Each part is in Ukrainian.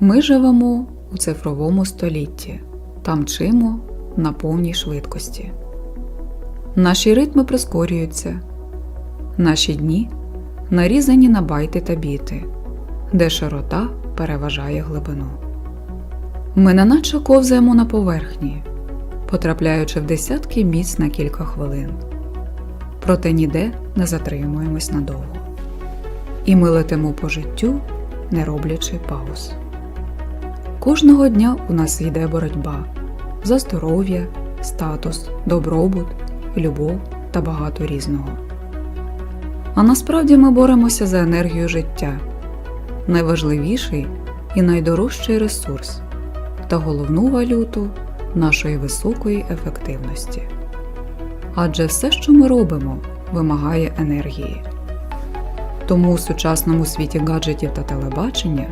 Ми живемо у цифровому столітті та мчимо на повній швидкості. Наші ритми прискорюються, наші дні нарізані на байти та біти, де широта переважає глибину. Ми неначе ковзаємо на поверхні, потрапляючи в десятки місць на кілька хвилин. Проте ніде не затримуємось надовго. І ми летимо по життю, не роблячи пауз. Кожного дня у нас йде боротьба за здоров'я, статус, добробут, любов та багато різного. А насправді ми боремося за енергію життя, найважливіший і найдорожчий ресурс та головну валюту нашої високої ефективності. Адже все, що ми робимо, вимагає енергії. Тому у сучасному світі гаджетів та телебачення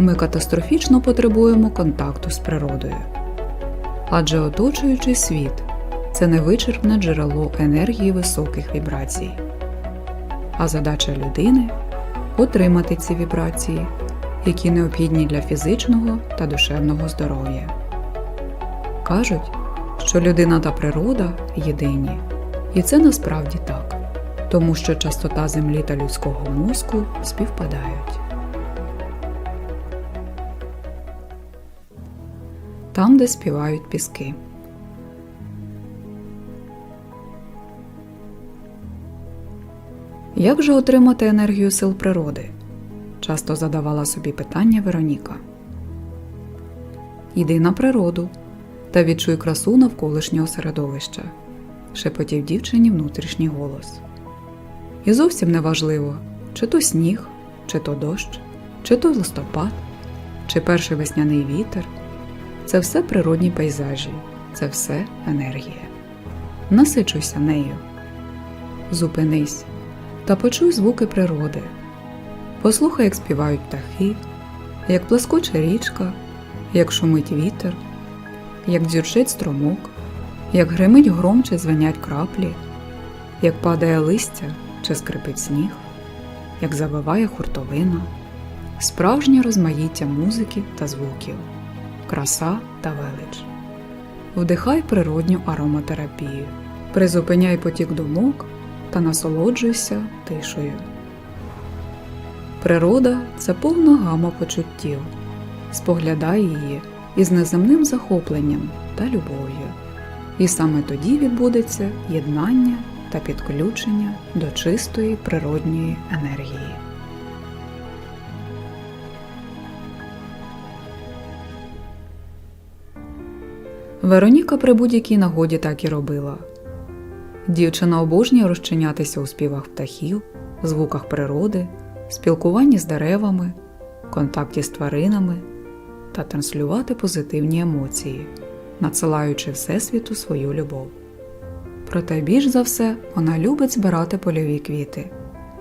ми катастрофічно потребуємо контакту з природою. Адже оточуючий світ це невичерпне джерело енергії високих вібрацій. А задача людини отримати ці вібрації, які необхідні для фізичного та душевного здоров'я. Кажуть, що людина та природа єдині, і це насправді так, тому що частота землі та людського мозку співпадають. Там, де співають піски. Як же отримати енергію сил природи? Часто задавала собі питання Вероніка. Іди на природу та відчуй красу навколишнього середовища, шепотів дівчині внутрішній голос. І зовсім не важливо, чи то сніг, чи то дощ, чи то листопад, чи перший весняний вітер. Це все природні пейзажі, це все енергія. Насичуйся нею. Зупинись та почуй звуки природи. Послухай, як співають птахи, як плескоче річка, як шумить вітер, як дзюрчить струмок, як гримить гром чи звенять краплі, як падає листя чи скрипить сніг, як завиває хуртовина, справжнє розмаїття музики та звуків, краса та велич. Вдихай природню ароматерапію, призупиняй потік думок та насолоджуйся тишею. Природа це повна гама почуттів. Споглядай її із неземним захопленням та любов'ю. І саме тоді відбудеться єднання та підключення до чистої природньої енергії. Вероніка при будь-якій нагоді так і робила. Дівчина обожнює розчинятися у співах птахів, звуках природи, спілкуванні з деревами, контакті з тваринами та транслювати позитивні емоції, надсилаючи Всесвіту свою любов. Проте більш за все вона любить збирати польові квіти,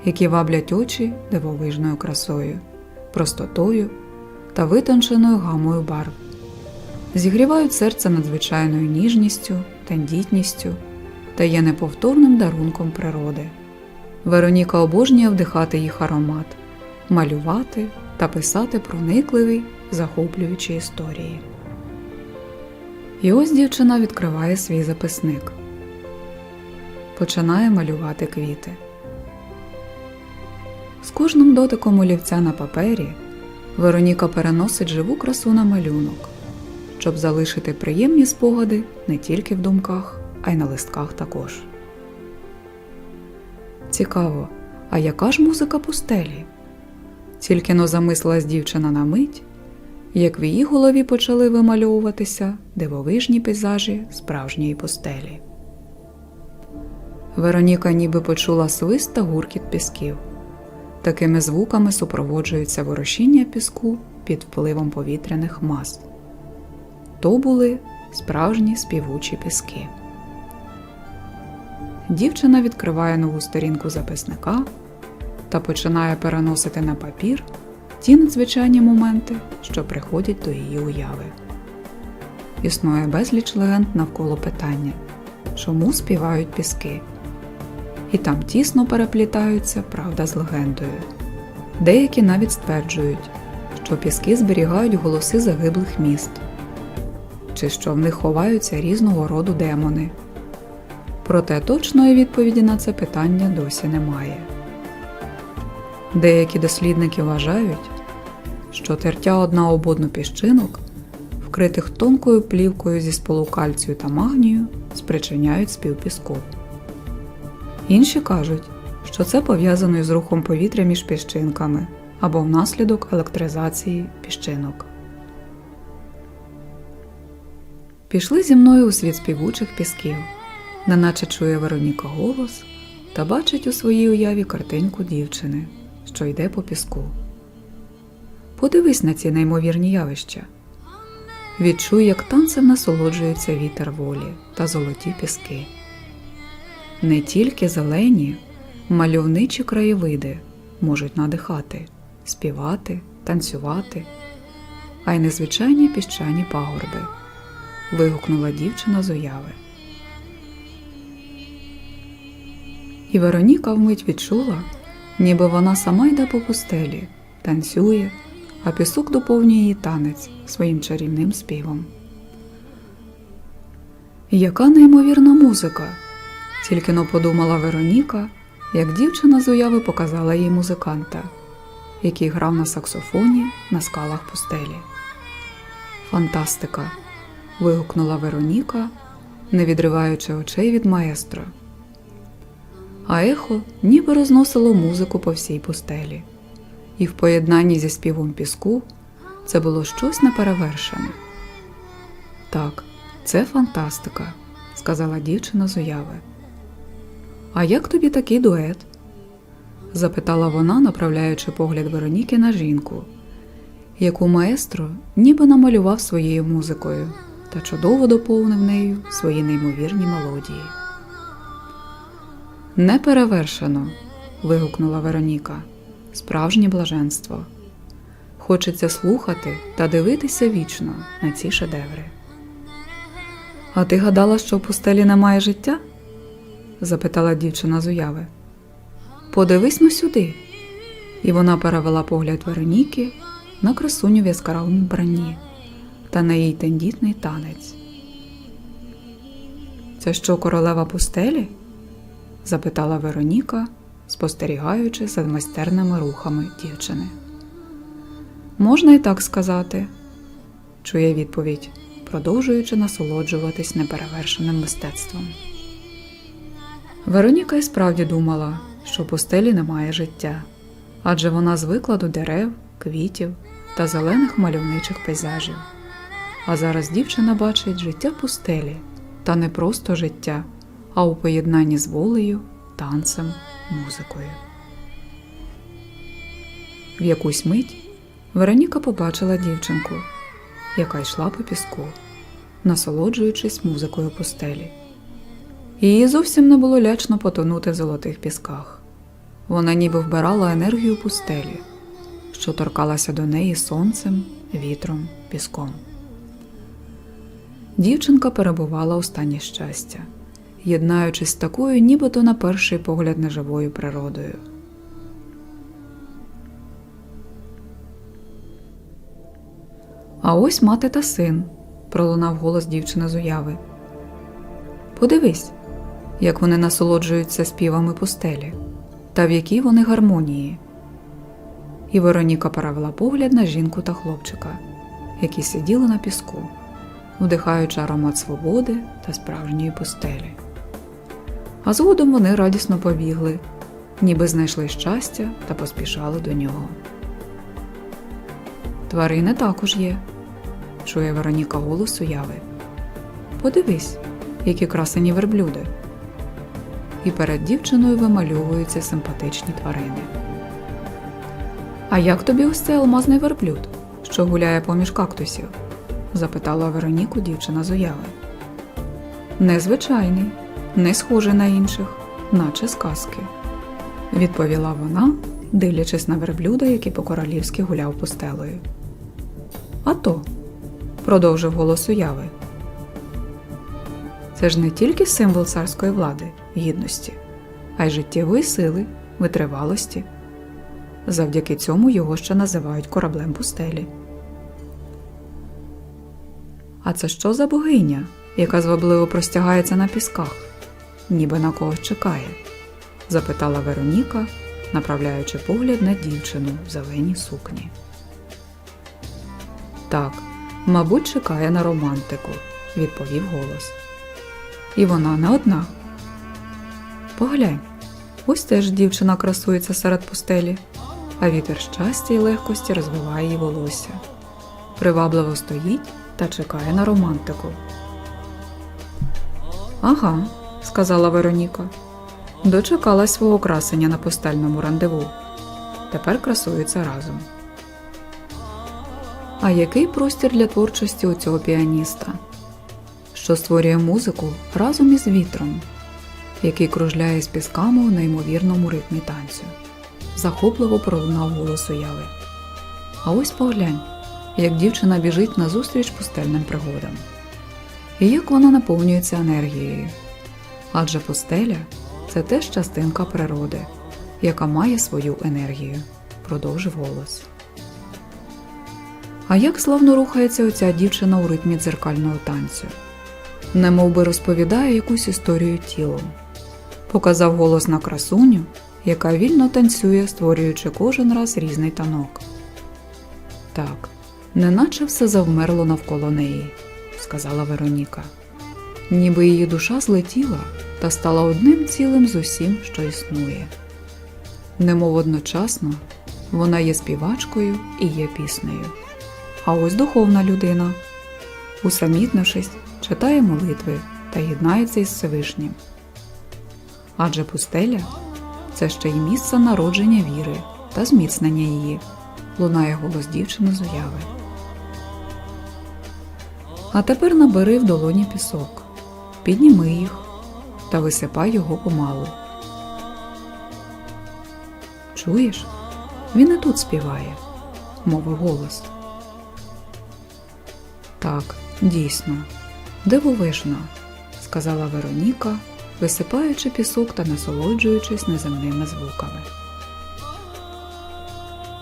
які ваблять очі дивовижною красою, простотою та витонченою гамою барв, зігрівають серце надзвичайною ніжністю, тендітністю та є неповторним дарунком природи. Вероніка обожнює вдихати їх аромат, малювати та писати проникливі, захоплюючі історії. І ось дівчина відкриває свій записник, починає малювати квіти. З кожним дотиком олівця на папері Вероніка переносить живу красу на малюнок, щоб залишити приємні спогади не тільки в думках, а й на листках також. Цікаво, а яка ж музика пустелі? Тільки но замислилась дівчина на мить, як в її голові почали вимальовуватися дивовижні пейзажі справжньої пустелі. Вероніка ніби почула свист та гуркіт пісків. Такими звуками супроводжується ворушіння піску під впливом повітряних мас. То були справжні співучі піски. Дівчина відкриває нову сторінку записника та починає переносити на папір ті надзвичайні моменти, що приходять до її уяви. Існує безліч легенд навколо питання, чому співають піски, і там тісно переплітаються правда з легендою. Деякі навіть стверджують, що піски зберігають голоси загиблих міст, чи що в них ховаються різного роду демони. Проте точної відповіді на це питання досі немає. Деякі дослідники вважають, що тертя одна об одну піщинок, вкритих тонкою плівкою зі сполу кальцію та магнію, спричиняють спів піску. Інші кажуть, що це пов'язано із рухом повітря між піщинками або внаслідок електризації піщинок. Пішли зі мною у світ співучих пісків, неначе чує Вероніка голос та бачить у своїй уяві картинку дівчини, що йде по піску. Подивись на ці неймовірні явища. Відчуй, як танцем насолоджується вітер волі та золоті піски. Не тільки зелені, мальовничі краєвиди можуть надихати, співати, танцювати, а й незвичайні піщані пагорби. Вигукнула дівчина з уяви. І Вероніка вмить відчула, ніби вона сама йде по пустелі, танцює, а пісок доповнює її танець своїм чарівним співом. Яка неймовірна музика! Тільки но подумала Вероніка, як дівчина з уяви показала їй музиканта, який грав на саксофоні на скалах пустелі. Фантастика! Вигукнула Вероніка, не відриваючи очей від маестро. А ехо ніби розносило музику по всій пустелі, і в поєднанні зі співом піску це було щось неперевершене. Так, це фантастика, сказала дівчина з уяви. А як тобі такий дует? запитала вона, направляючи погляд Вероніки на жінку, яку маестро ніби намалював своєю музикою та чудово доповнив нею свої неймовірні мелодії. Неперевершено. вигукнула Вероніка. Справжнє блаженство. Хочеться слухати та дивитися вічно на ці шедеври. А ти гадала, що в пустелі немає життя? запитала дівчина з уяви. Подивись ну сюди. І вона перевела погляд Вероніки на красуню в яскравому бранні та на її тендітний танець. Це що королева пустелі? запитала Вероніка, спостерігаючи за майстерними рухами дівчини. Можна і так сказати, чує відповідь, продовжуючи насолоджуватись неперевершеним мистецтвом. Вероніка і справді думала, що в пустелі немає життя, адже вона звикла до дерев, квітів та зелених мальовничих пейзажів. А зараз дівчина бачить життя пустелі, та не просто життя, а у поєднанні з волею, танцем, музикою. В якусь мить Вероніка побачила дівчинку, яка йшла по піску, насолоджуючись музикою пустелі. Її зовсім не було лячно потонути в золотих пісках. Вона ніби вбирала енергію пустелі, що торкалася до неї сонцем, вітром, піском. Дівчинка перебувала у стані щастя, єднаючись з такою, нібито на перший погляд неживою природою. А ось мати та син, пролунав голос дівчини з уяви. Подивись, як вони насолоджуються співами пустелі, та в якій вони гармонії. І Вероніка перевела погляд на жінку та хлопчика, які сиділи на піску, вдихаючи аромат свободи та справжньої пустелі. А згодом вони радісно побігли, ніби знайшли щастя та поспішали до нього. Тварини також є, чує Вероніка голос уяви. Подивись, які красені верблюди. І перед дівчиною вимальовуються симпатичні тварини. А як тобі ось цей алмазний верблюд, що гуляє поміж кактусів? Запитала Вероніку дівчина з уяви. Незвичайний, не схожий на інших, наче сказки, відповіла вона, дивлячись на верблюда, який по-королівськи гуляв пустелею. А то, продовжив голос уяви. Це ж не тільки символ царської влади, гідності, а й життєвої сили, витривалості. Завдяки цьому його ще називають кораблем пустелі. А це що за богиня, яка звабливо простягається на пісках, ніби на когось чекає? запитала Вероніка, направляючи погляд на дівчину в зеленій сукні. Так, мабуть, чекає на романтику, відповів голос. І вона не одна. Поглянь, ось теж дівчина красується серед пустелі, а вітер щастя й легкості розвиває її волосся. Привабливо стоїть та чекає на романтику. Ага, сказала Вероніка. Дочекалась свого красення на пустельному рандеву. Тепер красуються разом. А який простір для творчості у цього піаніста, що створює музику разом із вітром, який кружляє з пісками у неймовірному ритмі танцю? Захопливо пролунав голос уяви. А ось поглянь, як дівчина біжить назустріч пустельним пригодам. І як вона наповнюється енергією. Адже пустеля це теж частинка природи, яка має свою енергію, продовжив голос. А як славно рухається оця дівчина у ритмі дзеркального танцю, немов би розповідає якусь історію тілом, показав голос на красуню, яка вільно танцює, створюючи кожен раз різний танок. Так, неначе все завмерло навколо неї, сказала Вероніка, ніби її душа злетіла та стала одним цілим з усім, що існує. Немов одночасно вона є співачкою і є піснею. А ось духовна людина, усамітнившись, читає молитви та єднається із Всевишнім. Адже пустеля це ще й місце народження віри та зміцнення її, лунає голос дівчини з уяви. А тепер набери в долоні пісок, підніми їх та висипай його помалу. Чуєш? Він і тут співає, мовив голос. Так, дійсно, дивовижно, сказала Вероніка, висипаючи пісок та насолоджуючись неземними звуками.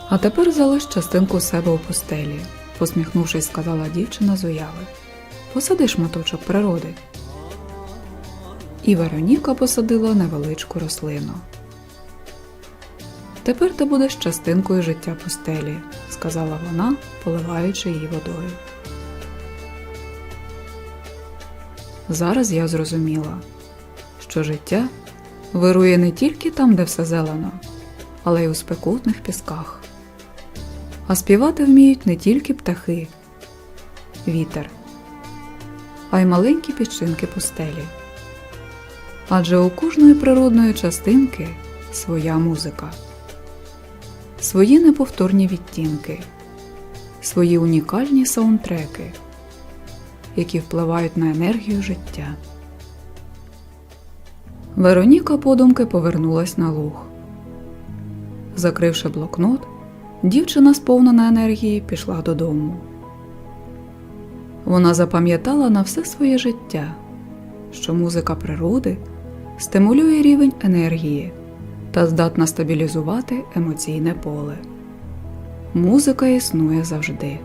А тепер залиш частинку себе у пустелі, посміхнувшись, сказала дівчина з уяви. Посади шматочок природи. І Вероніка посадила невеличку рослину. Тепер ти будеш частинкою життя пустелі, сказала вона, поливаючи її водою. Зараз я зрозуміла, що життя вирує не тільки там, де все зелено, але й у спекотних пісках. А співати вміють не тільки птахи, вітер, а й маленькі піщинки пустелі. Адже у кожної природної частинки своя музика, свої неповторні відтінки, свої унікальні саундтреки які впливають на енергію життя. Вероніка подумки повернулась на луг. Закривши блокнот, дівчина, сповнена енергії, пішла додому. Вона запам'ятала на все своє життя, що музика природи стимулює рівень енергії та здатна стабілізувати емоційне поле. Музика існує завжди,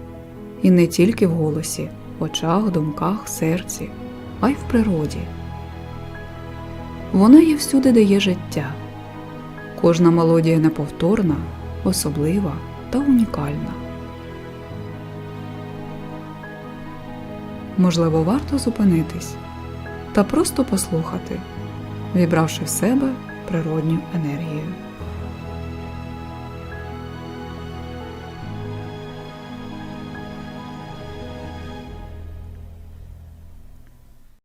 і не тільки в голосі очах, думках, серці, а й в природі. Вона є всюди, де є життя. Кожна мелодія неповторна, особлива та унікальна. Можливо, варто зупинитись та просто послухати, вібравши в себе природню енергію.